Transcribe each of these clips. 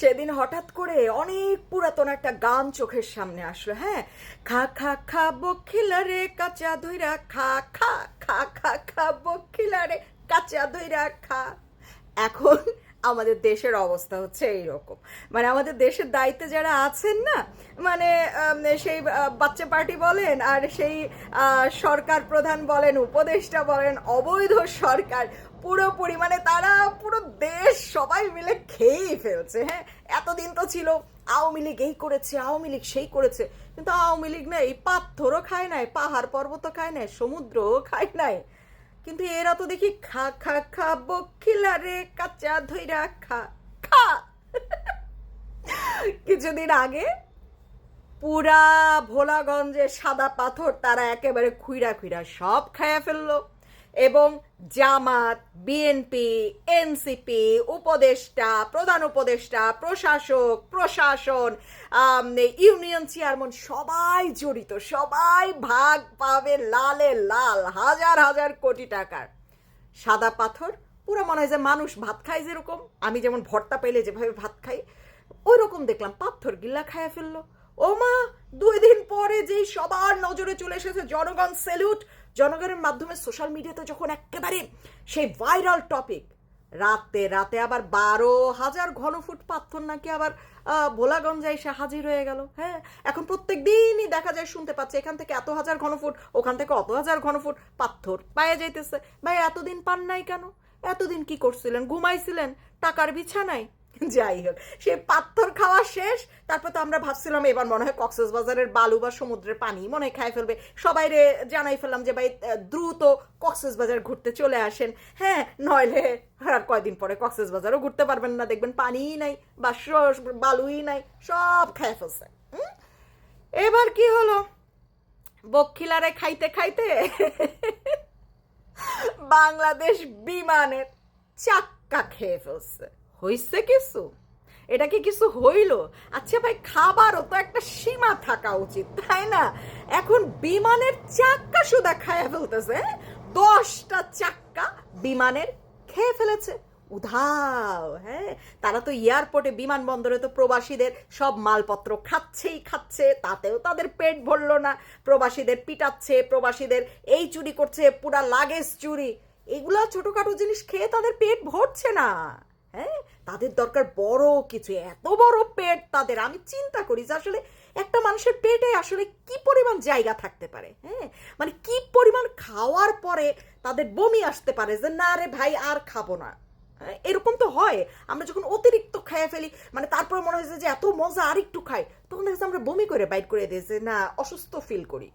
সেদিন হঠাৎ করে অনেক পুরাতন একটা গান চোখের সামনে আসলো হ্যাঁ? খা খা খা বখিলা রে কাঁচা ধইরা খা খা খা খা খা বখিলা রে কাঁচা ধইরা খা। এখন আমাদের দেশের অবস্থা হচ্ছে এইরকম। মানে আমাদের দেশের দায়িত্বে যারা আছেন না মানে সেই বাচ্চা পার্টি বলেন আর সেই সরকার প্রধান বলেন, উপদেষ্টা বলেন, অবৈধ সরকার পুরোপুরি পরিমাণে তারা পুরো দেশ সবাই মিলে খেয়েই ফেলছে হ্যাঁ? এতদিন তো ছিল, আওয়ামী লীগ এই করেছে, আওয়ামী লীগ সেই করেছে। কিন্তু আওয়ামী লীগ না, এই পাথরও খায় নাই, পাহাড় পর্বতও খায় নাই, সমুদ্রও খায় নাই। কিন্তু এরা তো দেখি খা খা খা, বকিলা রে, কাঁচা ধইরা খা খা। কিছুদিন আগে পুরা ভোলাগঞ্জের সাদা পাথর তারা একেবারে খুইরা খুইরা সব খায়া ফেলল। এবং জামাত বিএনপি এনসিপি উপদেষ্টা, প্রধান উপদেষ্টা, প্রশাসক, প্রশাসন ইউনিয়ন চেয়ারম্যান সবাই জড়িত, সবাই ভাগ পাবে লালে লাল, হাজার হাজার কোটি টাকার। সাদা পাথর, পুরো মনে হয় যে মানুষ ভাত খায় যেরকম, আমি যেমন ভর্তা পেলে যেভাবে ভাত খাই ওই রকম দেখলাম, পাথর গিল্লা খায়া ফেলল। ও মা দুই দিন পরে যেই সবার নজরে চলে এসেছে জনগণ সেলুট জনগণের মাধ্যমে সোশ্যাল মিডিয়াতে যখন একেবারে সেই ভাইরাল টপিক রাতে রাতে আবার বারো হাজার ঘনফুট পাথর নাকি আবার ভোলাগঞ্জে এসে হাজির হয়ে গেল হ্যাঁ? এখন প্রত্যেক দিনই দেখা যায় শুনতে পাচ্ছে, এখান থেকে এত হাজার ঘনফুট, ওখান থেকে অত হাজার ঘনফুট পাথর পায়ে যাইতেছে। ভাই, এতদিন পান নাই কেন? এতদিন কি করছিলেন? ঘুমাইছিলেন? টাকার বিছানায়? যাই হোক, সে পাথর খাওয়া শেষ, তারপর তো আমরা ভাবছিলাম এবার মনে হয় কক্সেস বাজারের বালু বা সমুদ্রের পানি মনে হয় খায় ফেলবে। সবাই রে জানাই ফেললাম যে ভাই দ্রুত কক্সবাজার ঘুরতে চলে আসেন। হ্যাঁ নইলে আর কয়দিন পরে কক্সবাজারও ঘুরতে পারবেন না, দেখবেন পানিই নাই, বা বালুই নাই, সব খাই ফেলছে? এবার কি হলো? বক্ষিলারে খাইতে খাইতে বাংলাদেশ বিমানের চাক্কা খেয়ে ফেলছে। হইছে কিছু? এটা কি কিছু হইল? আচ্ছা ভাই, খাবারও তো একটা সীমা থাকা উচিত, তাই না? এখন বিমানের চাক্কা সুদা খায়া ফেলতেছে হ্যাঁ? দশটা চাক্কা বিমানের খেয়ে ফেলেছে। উধাও হ্যাঁ? তারা তো এয়ারপোর্টে, বিমানবন্দরে তো প্রবাসীদের সব মালপত্র খাচ্ছেই খাচ্ছে, তাতেও তাদের পেট ভরল না। প্রবাসীদের পিটাচ্ছে, প্রবাসীদের এই চুরি করছে, পুরা লাগেজ চুরি। এগুলা ছোটখাটো জিনিস খেয়ে তাদের পেট ভরছে না। তাদের দরকার বড় কিছু এত বড় পেট তাদের। আমি চিন্তা করি যে আসলে একটা মানুষের পেটে আসলে কি পরিমাণ জায়গা থাকতে পারে হ্যাঁ? মানে কি পরিমাণ খাওয়ার পরে তাদের বমি আসতে পারে যে না রে ভাই আর খাব না। হ্যাঁ, এরকম তো হয়। আমরা যখন অতিরিক্ত খেয়ে ফেলি মানে তারপরে মনে হয়েছে যে এত মজা আর একটু খাই। তখন দেখা আমরা বমি করে বাইট করে দিয়েছে না অসুস্থ ফিল করি।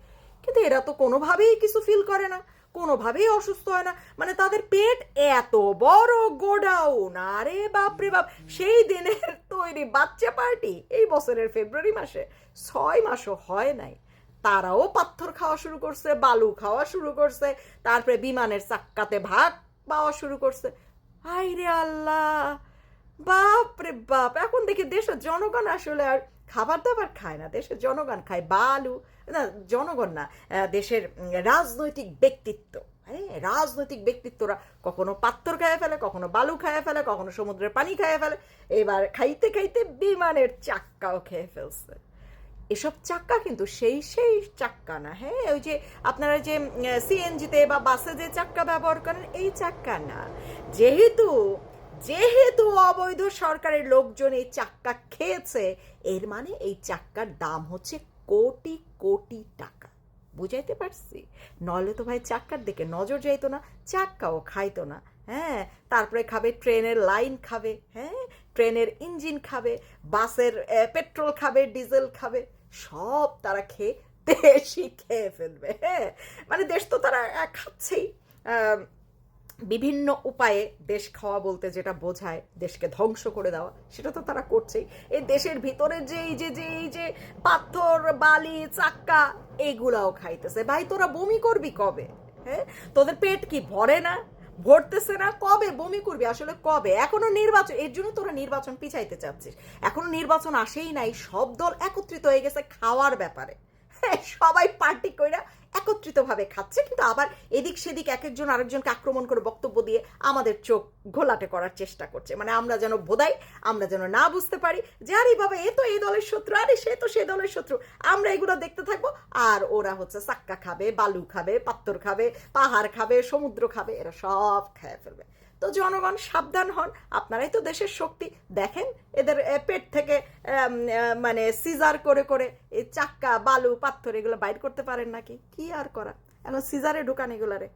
কিন্তু এরা তো কোনোভাবেই কিছু ফিল করে না, কোনোভাবেই অসুস্থ হয় না। মানে তাদের পেট এত বড় গোডাউন, আরে বাপরে বাপ! সেই দিনের তৈরি বাচ্চা পার্টি এই বছরের ফেব্রুয়ারি মাসে ছয় মাসও হয় নাই। তারাও পাথর খাওয়া শুরু করছে, বালু খাওয়া শুরু করছে, তারপরে বিমানের চাক্কাতে ভাগ পাওয়া শুরু করছে। হাই রে আল্লাহ! বাপ রে বাপ! এখন দেখি দেশের জনগণ আসলে আর খাবার দাবার খায় না, দেশের জনগণ খায়। বালু, না, জনগণ না দেশের রাজনৈতিক ব্যক্তিত্ব। হ্যাঁ রাজনৈতিক ব্যক্তিত্বরা কখনো পাত্তর খাইয়ে ফেলে, কখনো বালু খাইয়ে ফেলে, কখনো সমুদ্রের পানি খাইয়ে ফেলে। এবার খাইতে খাইতে বিমানের চাক্কাও খেয়ে ফেলছে। এসব চাক্কা কিন্তু সেই সেই চাক্কা না। হ্যাঁ ওই যে আপনারা যে সিএনজিতে বা বাসে যে চাক্কা ব্যবহার করেন, এই চাক্কা না। যেহেতু যেহেতু অবৈধ সরকারের লোকজন এই চাক্কা খেয়েছে, এর মানে এই চাক্কার দাম হচ্ছে কোটি কোটি টাকা। বুঝাইতে পারছি? নলে তো ভাই চাক্কার দিকে নজর যাইতো না, চাক্কাও খাইতো না হ্যাঁ? তারপরে খাবে, ট্রেনের লাইন খাবে হ্যাঁ? ট্রেনের ইঞ্জিন খাবে, বাসের পেট্রোল খাবে, ডিজেল খাবে, সব তারা খেয়ে দেশই খেয়ে ফেলবে হ্যাঁ? মানে দেশ তো তারা খাচ্ছেই। বিভিন্ন উপায়ে দেশ খাওয়া বলতে যেটা বোঝায়, দেশকে ধ্বংস করে দেওয়া, সেটা তো তারা করছেই। এই দেশের ভিতরে যে এই যে যে এই যে পাথর, বালি, চাক্কা, এগুলাও খাইতেছে। ভাই, তোরা বমি করবি কবে? হ্যাঁ? তোদের পেট কি ভরে না? ভরতেছে না? কবে বমি করবি? আসলে কবে? এখনও নির্বাচন, এর জন্য তোরা নির্বাচন পিছাইতে চাচ্ছিস। এখনও নির্বাচন আসেই নাই, সব দল একত্রিত হয়ে গেছে খাওয়ার ব্যাপারে। সবাই পার্টি কইরা একত্রিতভাবে খাচ্ছে, কিন্তু আবার এদিক সেদিক এক একজন আরেকজনকে আক্রমণ করে বক্তব্য দিয়ে আমাদের চোখ ঘোলাটে করার চেষ্টা করছে। মানে আমরা যেন বোধাই, আমরা যেন না বুঝতে পারি যে আরে বাবা, এ তো এই দলের শত্রু, আরে সে তো সে দলের শত্রু। আমরা এগুলো দেখতে থাকব, আর ওরা হচ্ছে সাক্কা খাবে, বালু খাবে পাত্তর খাবে, পাহাড় খাবে, সমুদ্র খাবে, এরা সব খেয়ে ফেলবে। তো জনগণ সাবধান হন। আপনারাই তো দেশের শক্তি। দেখেন, এদের পেট থেকে মানে সিজার করে করে এই চাক্কা, বালু, পাথর এগুলো বাইর করতে পারেন নাকি? কি আর করা? এখন সিজারে ঢুকান এগুলারে।